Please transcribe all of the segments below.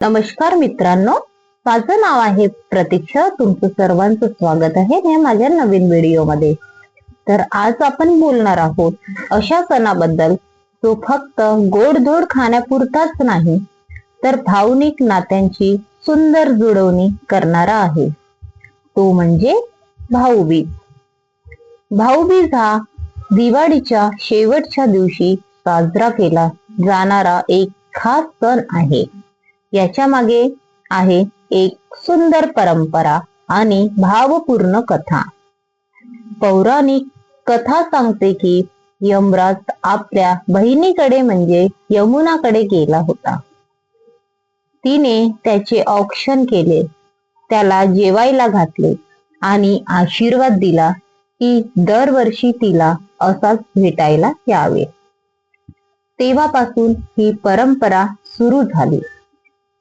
नमस्कार मित्रांनो माझं नाव आहे प्रतीक्षा. तुमचं सर्वांचं स्वागत आहे या माझ्या नवीन व्हिडिओमध्ये. तर आज आपण बोलणार आहोत अशा सणाबद्दल. जो फक्त गोडधोड खाण्यापुरताच नाही तर भावनिक नात्यांची सुंदर जुळवणी करणारा आहे. तो म्हणजे भाऊबीज. भाऊबीज हा दिवाळीच्या शेवटच्या दिवशी साजरा केला जाणारा एक खास सण आहे. याच्या मागे आहे एक सुंदर परंपरा आणि भावपूर्ण कथा. पौराणिक कथा सांगते की यमराज आपल्या बहिणीकडे म्हणजे यमुनाकडे गेला होता. तिने त्याचे औक्षण केले. त्याला जेवायला घातले आणि आशीर्वाद दिला की दरवर्षी तिला असाच भेटायला यावे. तेव्हापासून ही परंपरा सुरू झाली.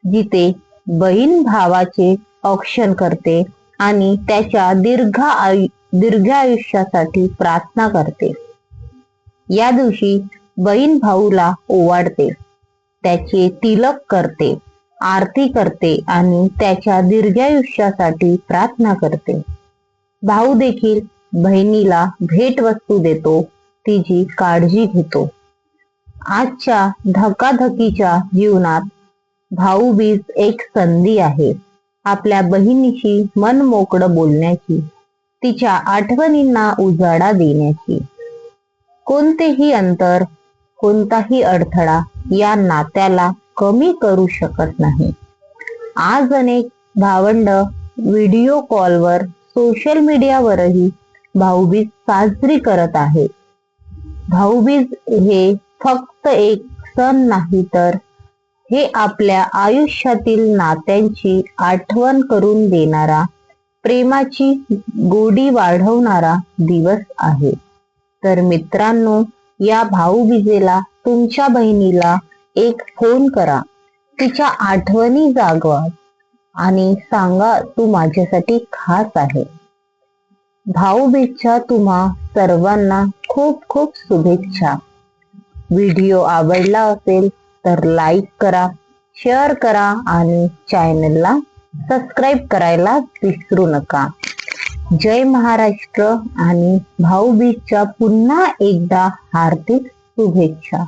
जिथे बहीण भावाचे औक्षण करते आणि त्याच्या दीर्घ आयु दीर्घ आयुष्यासाठी प्रार्थना करते. या दिवशी बहीण भाऊला ओवाडते त्याचे तिलक करते आरती करते आणि त्याच्या दीर्घायुष्यासाठी प्रार्थना करते. भाऊ देखील बहिणीला भेटवस्तू देतो तिची काळजी घेतो. आजच्या धकाधकीच्या जीवनात भाऊबीज एक संधी आहे. आपल्या बहिणीशी मन मोकळं बोलण्याची तिच्या आठवणींना उजाडा देण्याची. कोणतेही अंतर कोणताही अडथळा या नात्याला कमी करू शकत नाही. आज अनेक भावंड व्हिडिओ कॉलवर सोशल मीडियावरही भाऊबीज साजरी करत आहेत भाऊबीज हे फक्त एक सण नाही तर हे आपल्या आयुष्यातील नात्यांची आठवण करून देणारा प्रेमाची गोडी वाढवणारा दिवस आहे. तर मित्रांनो या भाऊबीजेला तुमच्या बहिणीला एक फोन करा. तिच्या आठवणी जागवा आणि सांगा तू माझ्यासाठी खास आहे. भाऊबीजच्या तुम्हा सर्वांना खूप खूप शुभेच्छा. व्हिडिओ आवडला असेल तर लाईक करा शेअर करा आणि चॅनलला सबस्क्राईब करायला विसरू नका. जय महाराष्ट्र आणि भाऊबीजच्या पुन्हा एकदा हार्दिक शुभेच्छा.